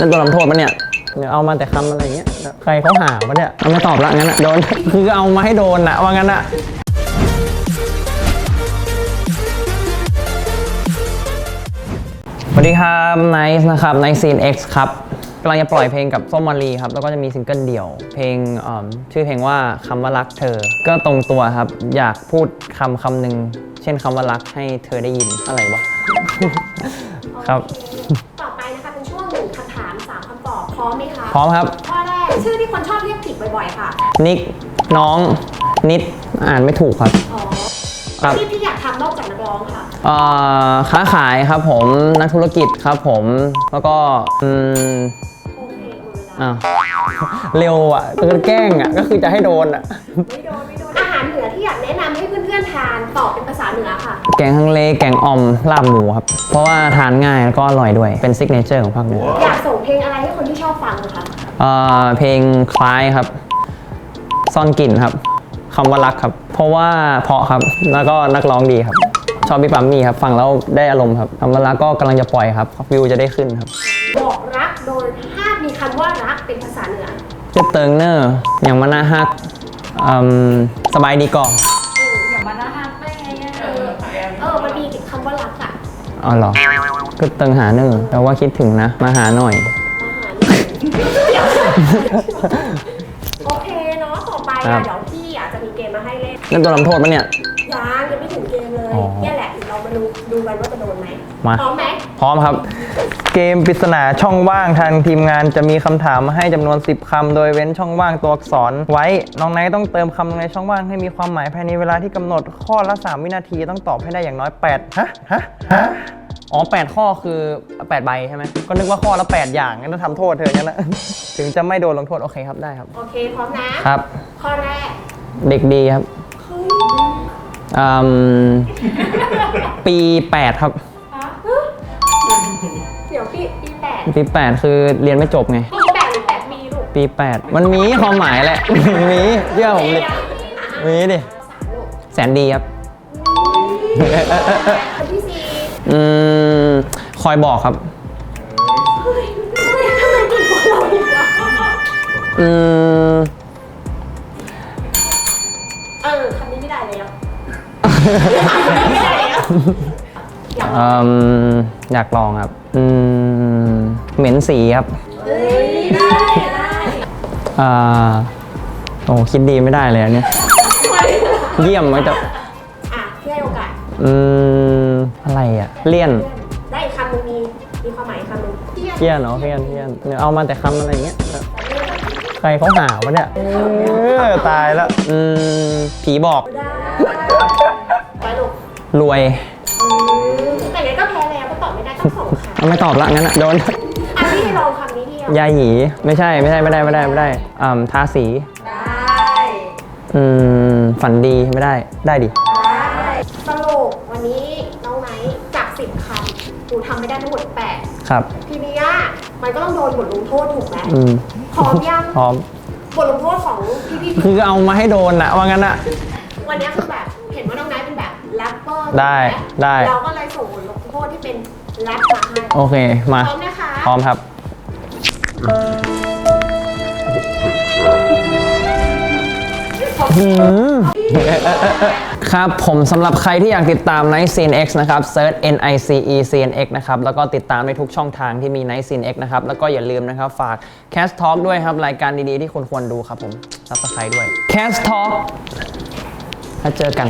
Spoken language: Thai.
นั่นตัวลำโทษปะเนี่ยเดี๋ยวเอามาแต่คำอะไรเงี้ยใครเขาหาปะเนี่ยเอาไม่ตอบละงั้นอะโดน คือเอามาให้โดนอะว่างั้นอะสวัสดีครับไนซ์นะครับไนซีน X ครับกำลังจะปล่อยเพลงกับส้มมารีครับ แล้วก็จะมีซิงเกิลเดี่ยว เพลงอืมชื่อเพลงว่าคำว่ารักเธอ ก็ตรงตัวครับ อยากพูดคำคำหนึ่งเช่นคำว่ารักให้เธอได้ยินอะไรวะ ครับ ร้อมไหมคะพร้อมครับ ข้อแรกชื่อที่คนชอบเรียกผิดบ่อยๆ ค่ะนิกน้องนิดอ่านไม่ถูกครับ อ๋อครับที่ที่อยากทำนอกจากนักร้องค่ะ เอ่อค้าขายครับผมนักธุรกิจครับผมแล้วก็อืมโอเคหมดเวลาอ้าวเร็วอะคือแกล้งอะก็คือจะให้โดนอะ ไม่โดนไม่โดนอาหารเหนือที่อยากแนะนำให้เพื่อนๆทานตอบเป็นภาษาเหนือค่ะ แกงฮังเล แกงอ่อม ลาบหมูครับ เพราะว่าทานง่ายแล้วก็อร่อยด้วย เป็นซิกเนเจอร์ของภาคเหนืออยากส่งเพลงอะไรให้คนที่ชอบฟังคะเอ่อเพลงคล้ายครับ ซ่อนกลิ่นครับ คำว่ารักครับ เพราะว่าเพราะครับ แล้วก็นักร้องดีครับ ชอบพี่ปั๊มมี่ครับ ฟังแล้วได้อารมณ์ครับคำว่ารักก็กำลังจะปล่อยครับ วิวจะได้ขึ้นครับบอกรักโดยห้ามมีคำว่ารักเป็นภาษาเหนือจะเติงเนอร์อย่างมานาฮัก อืมสบายดีก่อนอย่ามาละฮักได้ไงเออเออมันมีคำว่ารักอะอ๋อเหรอ ก็เติงหาเนอร์แปลว่าคิดถึงนะ มาหาหน่อยอาหารโอเคเนาะต่อไปครัอะบ เดี๋ยวพี่อาจจะมีเกมมาให้เล่นนั่นตัวลำโทษปะเนี่ยยังยังไม่ถึงเกมเลยอ๋อเนี่ยแหละเดี๋ยวเรามาดูดูกันว่าจะโดนไหมมา พร้อมไหม พร้อมครับ เกมปริศนาช่องว่างทางทีมงานจะมีคำถามมาให้จำนวน 10คำโดยเว้นช่องว่างตัวอักษร ไว้ น้องไนท์ต้องเติมคำลงในช่องว่างให้มีความหมายภายในเวลาที่กำหนดข้อละ 3 วินาทีต้องตอบให้ได้อย่างน้อย8ฮะฮะฮะอ๋อ 8 ข้อคือ 8 ใบใช่ไหม ก็นึกว่าข้อละ 8 อย่างงั้นต้องทำโทษเธองั้นนะถึงจะไม่โดนลงโทษ โอเคครับได้ครับ โอเค พร้อมนะ ครับ ข้อแรก เด็กดีครับอืมปี 8 ครับ ดปี 8 คือเรียนไม่จบไง ปีแปดหรือแปดปีลูกปี 8 มันมีความหมายแหละ มีเชื่อผมดิมีดิสามลูกแสนดีครับ คนที่สี่อืมคอยบอกครับเฮ้ยเฮ้ยทำไมเก่งกว่าเราอีกอะอืม เออคำนี้ไม่ได้เลยอะไม่ได้เลยอะอยากอืมอยากลองครับ อืม เหม็นสีครับเฮ้ยได้ได้อ่าโอ้คิดดีไม่ได้เลยอันเนี่ยเยี่ยมไว้แต่อะพี่ให้โอกาส อืมอะไรอะเลี่ยนได้อีกคำหนึงมีมีความหมายอีกคำหนึงเที่ยงเลี่ยนเนาะเลี่ยนเลี่ยนเดี๋ยวเอามาแต่คำอะไรเงี้ยใครเขาหาวะเนี่ยเออตายแล้วอืมผีบอกได้ไปลูกรวยอืม แต่งั้นก็แพ้แล้วก็ตอบไม่ได้ทั้งสองคำเอาไม่ตอบละงั้นอะโดน อะพี่ให้ลองคำนี้เดียวยาหยีไม่ใช่ไม่ใช่ไม่ได้ไม่ได้ไม่ได้อ่าทาสี ได้อืมฝันดีไม่ได้ได้ดิ ได้สรุปวันนี้น้องไนท์จากสิบคำหนูทำไม่ได้ทั้งหมดแปดครับทีเนี้ยมันก็ต้องโดนบทลงโทษถูกไหมอืมพร้อมยังพร้อม บทลงโทษของพี่พี่คือเอามาให้โดนอะว่างั้นอะวันเนี้ยคือแบบเห็นว่าน้องไนท์เป็นแบบ แรปเปอร์ได้ถูกหมได้ เราก็เลยส่งบทลงโทษที่เป็นแรปมาให้โอเค มา พร้อมนะคะ พร้อมครับ ครับ ผมสำหรับใครที่อยากติดตาม Night Scene X นะครับ Search N I C E C N X นะครับ แล้วก็ติดตามในทุกช่องทางที่มี Night Scene X นะครับ แล้วก็อย่าลืมนะครับ ฝาก Cast Talk ด้วยครับ รายการดีๆ ที่คุณควรดูครับผม Subscribe ด้วย Cast Talk ถ้าเจอกัน